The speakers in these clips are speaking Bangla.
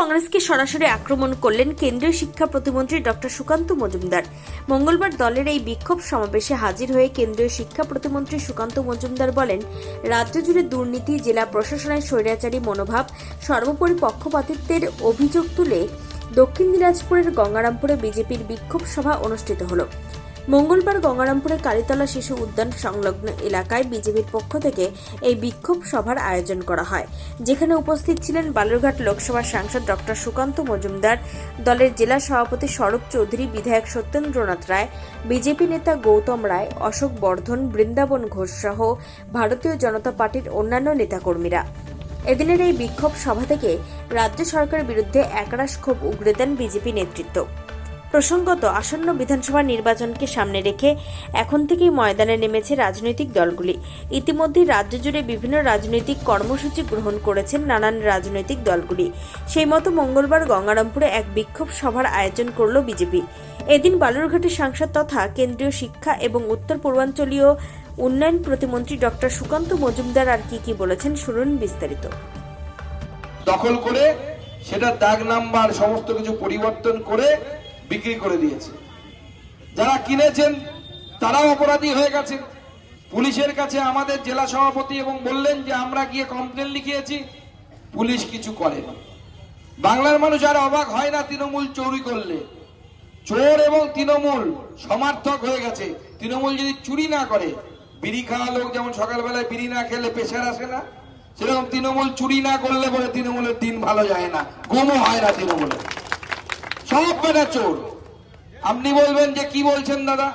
কংগ্রেসকে সরাসরি আক্রমণ করলেন কেন্দ্রীয় শিক্ষা প্রতিমন্ত্রী ডক্টর সুকান্ত মজুমদার। মঙ্গলবার দলের এই বিক্ষোভ সমাবেশে হাজির হয়ে কেন্দ্রীয় শিক্ষা প্রতিমন্ত্রী সুকান্ত মজুমদার বলেন, রাজ্য জুড়ে দুর্নীতি, জেলা প্রশাসনের স্বৈরাচারী মনোভাব, সর্বোপরি পক্ষপাতিত্বের অভিযোগ তুলে দক্ষিণ দিনাজপুরের গঙ্গারামপুরে বিজেপির বিক্ষোভ সভা অনুষ্ঠিত হলো। মঙ্গলবার গঙ্গারামপুরে কালীতলা শিশু উদ্যান সংলগ্ন এলাকায় বিজেপির পক্ষ থেকে এই বিক্ষোভ সভার আয়োজন করা হয়। যেখানে উপস্থিত ছিলেন বালুরঘাট লোকসভার সাংসদ ডক্টর সুকান্ত মজুমদার, দলের জেলা সভাপতি স্বরূপ চৌধুরী, বিধায়ক সত্যেন্দ্রনাথ রায়, বিজেপি নেতা গৌতম রায়, অশোক বর্ধন, বৃন্দাবন ঘোষ সহ ভারতীয় জনতা পার্টির অন্যান্য নেতাকর্মীরা। এদিনের এই বিক্ষোভ সভা থেকে রাজ্য সরকারের বিরুদ্ধে একরাশ ক্ষোভ উগড়ে দেন বিজেপি নেতৃত্ব। প্রসঙ্গত, আসন্ন বিধানসভা নির্বাচনকে সামনে রেখে এখন থেকেই ময়দানে নেমেছে রাজনৈতিক দলগুলি। ইতিমধ্যে রাজ্য জুড়ে বিভিন্ন রাজনৈতিক কর্মসূচি গ্রহণ করেছেন নানান রাজনৈতিক দলগুলি। সেই মতো মঙ্গলবার গঙ্গারামপুরে এক বিক্ষোভ সভার আয়োজন করল বিজেপি। এদিন বালুরঘাটের সাংসদ তথা কেন্দ্রীয় শিক্ষা এবং উত্তর পূর্বাঞ্চলীয় উন্নয়ন প্রতিমন্ত্রী ডক্টর সুকান্ত মজুমদার আর কি কি বলেছেন শুনুন বিস্তারিত। দখল করে সেটা দাগ নাম্বার সমস্ত কিছু পরিবর্তন করে বিক্রি করে দিয়েছে। যারা কিনেছেন, তারাও অপরাধী হয়ে গেছেন পুলিশের কাছে আমাদের জেলা সভাপতি এবং বললেন যে, আমরা গিয়ে কমপ্লেন লিখিয়েছি, পুলিশ কিছু করে না বাংলার মানুষ আর অবাক হয় না তৃণমূল চুরি করলে। চোর এবং তৃণমূল সমার্থক হয়ে গেছে। তৃণমূল যদি চুরি না করে, বিড়ি খাওয়া লোক যেমন সকালবেলায় বিড়ি না খেলে পেশার আসে না, সেরকম তৃণমূল চুরি না করলে বলে তৃণমূলের দিন ভালো যায় না। ঘুমও হয় না তৃণমূলের সব বেটা চোর? আপনি বলবেন যে কি বলছেন দাদা?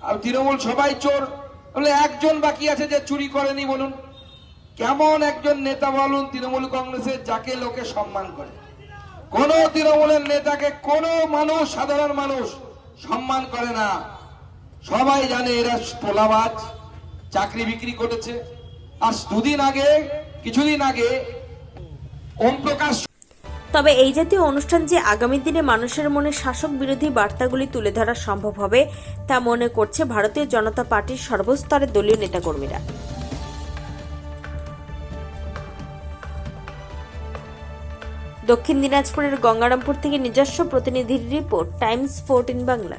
আর তৃণমূল সবাই চোর। বলে, একজন বাকি আছে যে চুরি করেনি বলুন। কেমন একজন নেতা বলুন, তৃণমূল কংগ্রেসের যাকে লোকে সম্মান করে। কোন তৃণমূলের নেতাকে কোন মানুষ, সাধারণ মানুষ সম্মান করে না। সবাই জানে এরা পোলাবাজ, চাকরি বিক্রি করেছে। আর দুদিন আগে, কিছুদিন আগে ওম প্রকাশ তবে এই জাতীয় অনুষ্ঠান যে আগামী দিনে মানুষের মনে শাসক বিরোধী বার্তাগুলি তুলে ধরা সম্ভব হবে, তা মনে করছে ভারতীয় জনতা পার্টির সর্বস্তরের দলীয় নেতাকর্মীরা। দক্ষিণ দিনাজপুরের গঙ্গারামপুর থেকে নিজস্ব প্রতিনিধির রিপোর্ট, টাইমস ফোরটিন বাংলা।